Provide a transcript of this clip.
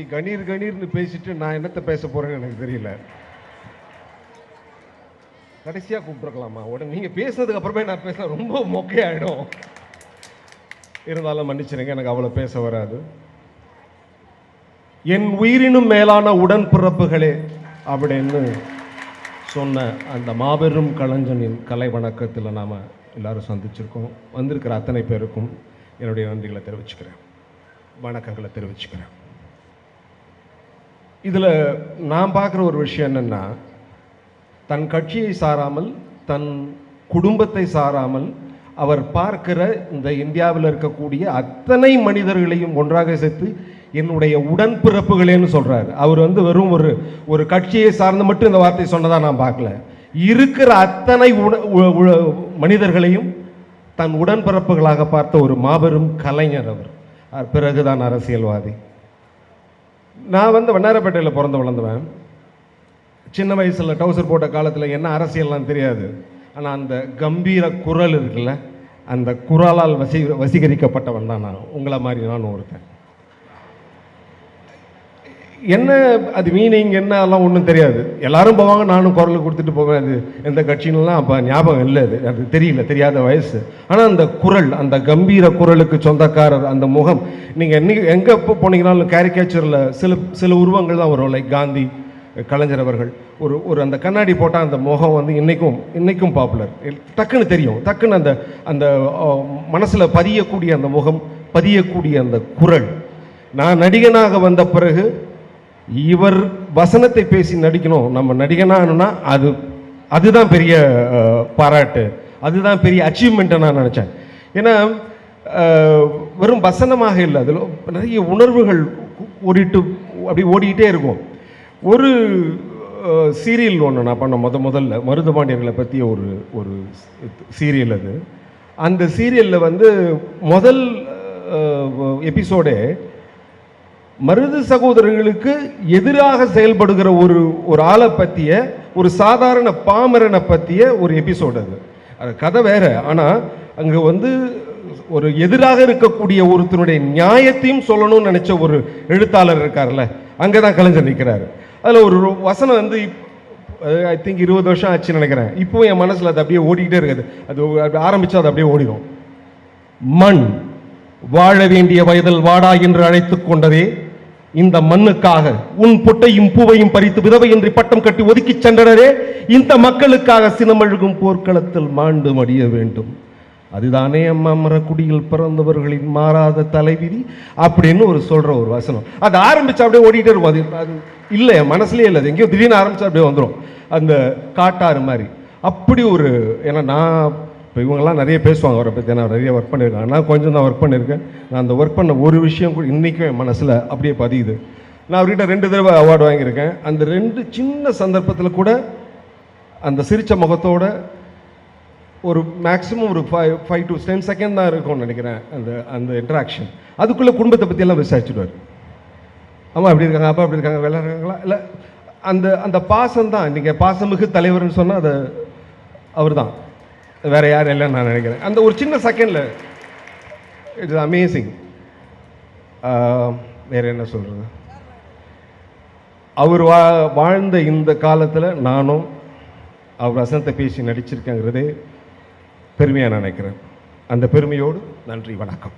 நீ கணீர் கணீர்னு பேசிட்டு நான் என்னத்தை பேச போறேன்னு எனக்கு தெரியல. கடைசியாக கூப்பிட்ருக்கலாமா உடனே நீங்கள் பேசுனதுக்கு அப்புறமே நான் பேச ரொம்ப மொக்கையாயிடும். இருந்தாலும் மன்னிச்சிருங்க எனக்கு அவ்வளோ பேச வராது. என் உயிரினும் மேலான உடன்பிறப்புகளே அப்படின்னு சொன்ன அந்த மாபெரும் கலைஞனின் கலை வணக்கத்தில் நாம் எல்லாரும் சந்திச்சிருக்கோம். வந்திருக்கிற அத்தனை பேருக்கும் என்னுடைய நன்றிகளை தெரிவிச்சுக்கிறேன். வணக்கங்களை தெரிவிச்சுக்கிறேன். இதில் நான் பார்க்குற ஒரு விஷயம் என்னென்னா தன் கட்சியை சாராமல் தன் குடும்பத்தை சாராமல் அவர் பார்க்கிற இந்த இந்தியாவில் இருக்கக்கூடிய அத்தனை மனிதர்களையும் ஒன்றாக சேர்த்து என்னுடைய உடன்பிறப்புகளேன்னு சொல்கிறார் அவர் வந்து வெறும் ஒரு ஒரு கட்சியை சார்ந்து மட்டும் இந்த வார்த்தை சொன்னதாக நான் பார்க்கல. இருக்கிற அத்தனை உட- மனிதர்களையும் தன் உடன்பிறப்புகளாக பார்த்த ஒரு மாபெரும் கலைஞர் அவர். அவர் பிறகுதான் அரசியல்வாதி. நான் வந்து வண்ணாரப்பேட்டையில் பிறந்து வளர்ந்துவேன். சின்ன வயசில் டவுசர் போட்ட காலத்தில் என்ன அரசியல்லாம் தெரியாது. ஆனால் அந்த கம்பீர குரல் இருக்குல்ல அந்த குரலால் வசி வசீகரிக்கப்பட்டவன் தான் நான். உங்களை மாதிரி நான் ஒருத்தன். என்ன அது மீனிங் என்ன அதெல்லாம் ஒன்றும் தெரியாது. எல்லாரும் போவாங்க நானும் குரல் கொடுத்துட்டு போவேன். அது எந்த கட்சின்லாம் அப்போ ஞாபகம் இல்லை அது. அது தெரியல தெரியாத வயசு. ஆனால் அந்த குரல் அந்த கம்பீர குரலுக்கு சொந்தக்காரர் அந்த முகம் நீங்கள் என்னைக்கு எங்கே போனீங்கனாலும் கேரிகேச்சரில் சில சில உருவங்கள் தான் வரும். லைக் காந்தி கலைஞர் அவர்கள். ஒரு ஒரு அந்த கண்ணாடி போட்டால் அந்த முகம் வந்து இன்றைக்கும் இன்றைக்கும் பாப்புலர் டக்குன்னு தெரியும். டக்குன்னு அந்த அந்த மனசில் பதியக்கூடிய அந்த முகம் பதியக்கூடிய அந்த குரல். நான் நடிகனாக வந்த பிறகு இவர் வசனத்தை பேசி நடிக்கணும். நம்ம நடிகனாகணும்னா அது அதுதான் பெரிய பாராட்டு. அதுதான் பெரிய அச்சீவ்மெண்ட்டை நான் நினச்சேன். ஏன்னா வெறும் வசனமாக இல்லை. அதில் நிறைய உணர்வுகள் ஓடிட்டு அப்படி ஓடிக்கிட்டே இருக்கும். ஒரு சீரியல் ஒன்று நான் பண்ண முத முதல்ல மருதுபாண்டியர்களை பற்றிய ஒரு ஒரு சீரியல் அது. அந்த சீரியலில் வந்து முதல் எபிசோடே மருது சகோதரர்களுக்கு எதிராக செயல்படுகிற ஒரு ஒரு ஆளை பற்றிய ஒரு சாதாரண பாமரனை பற்றிய ஒரு எபிசோடு அது. அது கதை வேற. ஆனால் அங்கே வந்து ஒரு எதிராக இருக்கக்கூடிய ஒருத்தனுடைய நியாயத்தையும் சொல்லணும்னு நினச்ச ஒரு எழுத்தாளர் இருக்கார்ல அங்கே தான் கலைஞர் நிற்கிறாரு அதில் ஒரு வசனம் வந்து ஐ திங்க் இருபது வருஷம் ஆச்சுன்னு நினைக்கிறேன். இப்போ என் மனசில் அது அப்படியே ஓடிக்கிட்டே இருக்குது. அது அப்படி அது அப்படியே ஓடிடும் மண் வாழ வேண்டிய வயதில் வாடா என்று அழைத்து கொண்டதே இந்த மண்ணுக்காக உன் பொட்டையும் பூவையும் பறித்து விதவை என்று பட்டம் கட்டி ஒதுக்கிச் சென்றனரே இந்த மக்களுக்காக சினமழுகும் போர்க்களத்தில் மாண்டு மடிய வேண்டும். அதுதானே அம்மா மரக்குடியில் பிறந்தவர்களின் மாறாத தலைவிதி அப்படின்னு ஒரு சொல்ற ஒரு வசனம். அது ஆரம்பிச்சு அப்படியே ஓடிட்டே இருக்கும். அது அது இல்லை மனசுலேயே இல்லை. அது எங்கேயோ திடீர்னு ஆரம்பிச்சு அப்படியே வந்துடும் அந்த காட்டாறு மாதிரி. அப்படி ஒரு ஏன்னா நான் இப்போ இவங்கெல்லாம் நிறைய பேசுவாங்க அவரை பற்றி நான் நிறைய ஒர்க் பண்ணியிருக்கேன் நான் கொஞ்சம் தான் ஒர்க் பண்ணியிருக்கேன். நான் அந்த ஒர்க் பண்ண ஒரு விஷயம் கூட இன்றைக்கும் என் மனசில் அப்படியே பதியுது. நான் அவர்கிட்ட ரெண்டு தடவை அவார்டு வாங்கியிருக்கேன். அந்த ரெண்டு சின்ன சந்தர்ப்பத்தில் கூட அந்த சிரித்த முகத்தோட ஒரு மேக்ஸிமம் ஒரு five five to ten second தான் இருக்கும்னு நினைக்கிறேன் அந்த அந்த இன்ட்ராக்ஷன் அதுக்குள்ளே குடும்பத்தை பற்றியெல்லாம் விசாரிச்சுடுவார். அம்மா அப்படி இருக்காங்க? அப்பா அப்படி இருக்காங்க? விளையாடுறாங்களா இல்லை அந்த அந்த பாசம் தான் நீங்கள் பாசமிகு தலைவர்னு சொன்னால் அது அவர் தான் வேற யாரும் இல்லைன்னு நான் நினைக்கிறேன். அந்த ஒரு சின்ன செகண்டில் இட்ஸ் அமேசிங் வேற என்ன சொல்கிறது அவர் வா வாழ்ந்த இந்த காலத்தில் நானும் அவர் வசனத்தை பேசி நடிச்சிருக்கேங்கிறதே பெருமையாக நினைக்கிறேன். அந்த பெருமையோடு நன்றி வணக்கம்.